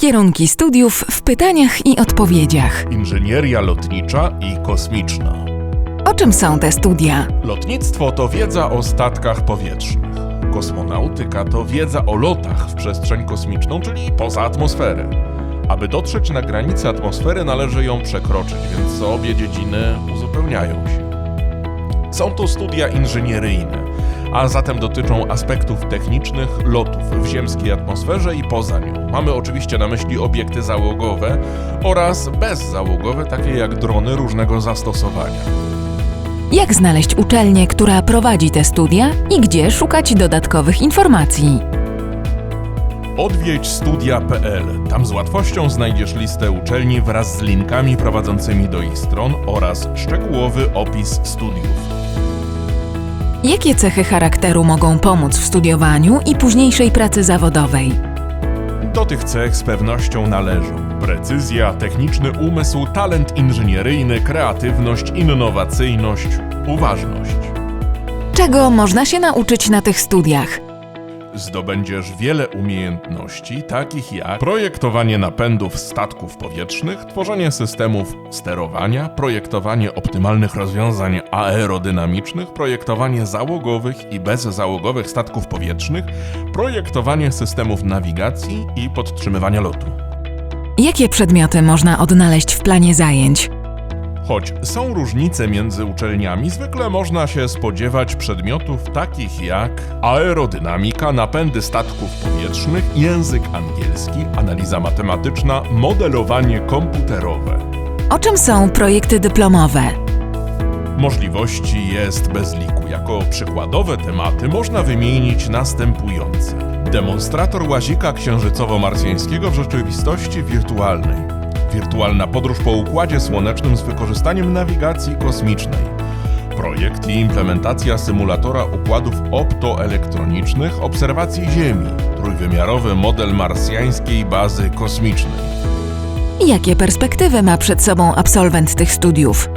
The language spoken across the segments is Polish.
Kierunki studiów w pytaniach i odpowiedziach. Inżynieria lotnicza i kosmiczna. O czym są te studia? Lotnictwo to wiedza o statkach powietrznych. Kosmonautyka to wiedza o lotach w przestrzeń kosmiczną, czyli poza atmosferę. Aby dotrzeć na granicę atmosfery, należy ją przekroczyć, więc obie dziedziny uzupełniają się. Są to studia inżynieryjne, a zatem dotyczą aspektów technicznych lotów w ziemskiej atmosferze i poza nią. Mamy oczywiście na myśli obiekty załogowe oraz bezzałogowe, takie jak drony różnego zastosowania. Jak znaleźć uczelnię, która prowadzi te studia i gdzie szukać dodatkowych informacji? Odwiedź studia.pl. Tam z łatwością znajdziesz listę uczelni wraz z linkami prowadzącymi do ich stron oraz szczegółowy opis studiów. Jakie cechy charakteru mogą pomóc w studiowaniu i późniejszej pracy zawodowej? Do tych cech z pewnością należą precyzja, techniczny umysł, talent inżynieryjny, kreatywność, innowacyjność, uważność. Czego można się nauczyć na tych studiach? Zdobędziesz wiele umiejętności, takich jak projektowanie napędów statków powietrznych, tworzenie systemów sterowania, projektowanie optymalnych rozwiązań aerodynamicznych, projektowanie załogowych i bezzałogowych statków powietrznych, projektowanie systemów nawigacji i podtrzymywania lotu. Jakie przedmioty można odnaleźć w planie zajęć? Choć są różnice między uczelniami, zwykle można się spodziewać przedmiotów takich jak aerodynamika, napędy statków powietrznych, język angielski, analiza matematyczna, modelowanie komputerowe. O czym są projekty dyplomowe? Możliwości jest bez liku. Jako przykładowe tematy można wymienić następujące: demonstrator łazika księżycowo-marsjańskiego w rzeczywistości wirtualnej. Wirtualna podróż po układzie słonecznym z wykorzystaniem nawigacji kosmicznej. Projekt i implementacja symulatora układów optoelektronicznych obserwacji Ziemi. Trójwymiarowy model marsjańskiej bazy kosmicznej. Jakie perspektywy ma przed sobą absolwent tych studiów?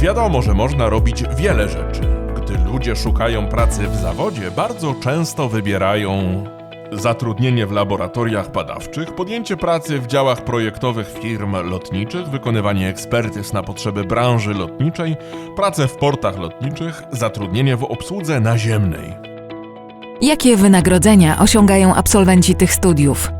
Wiadomo, że można robić wiele rzeczy. Gdy ludzie szukają pracy w zawodzie, bardzo często wybierają zatrudnienie w laboratoriach badawczych, podjęcie pracy w działach projektowych firm lotniczych, wykonywanie ekspertyz na potrzeby branży lotniczej, pracę w portach lotniczych, zatrudnienie w obsłudze naziemnej. Jakie wynagrodzenia osiągają absolwenci tych studiów?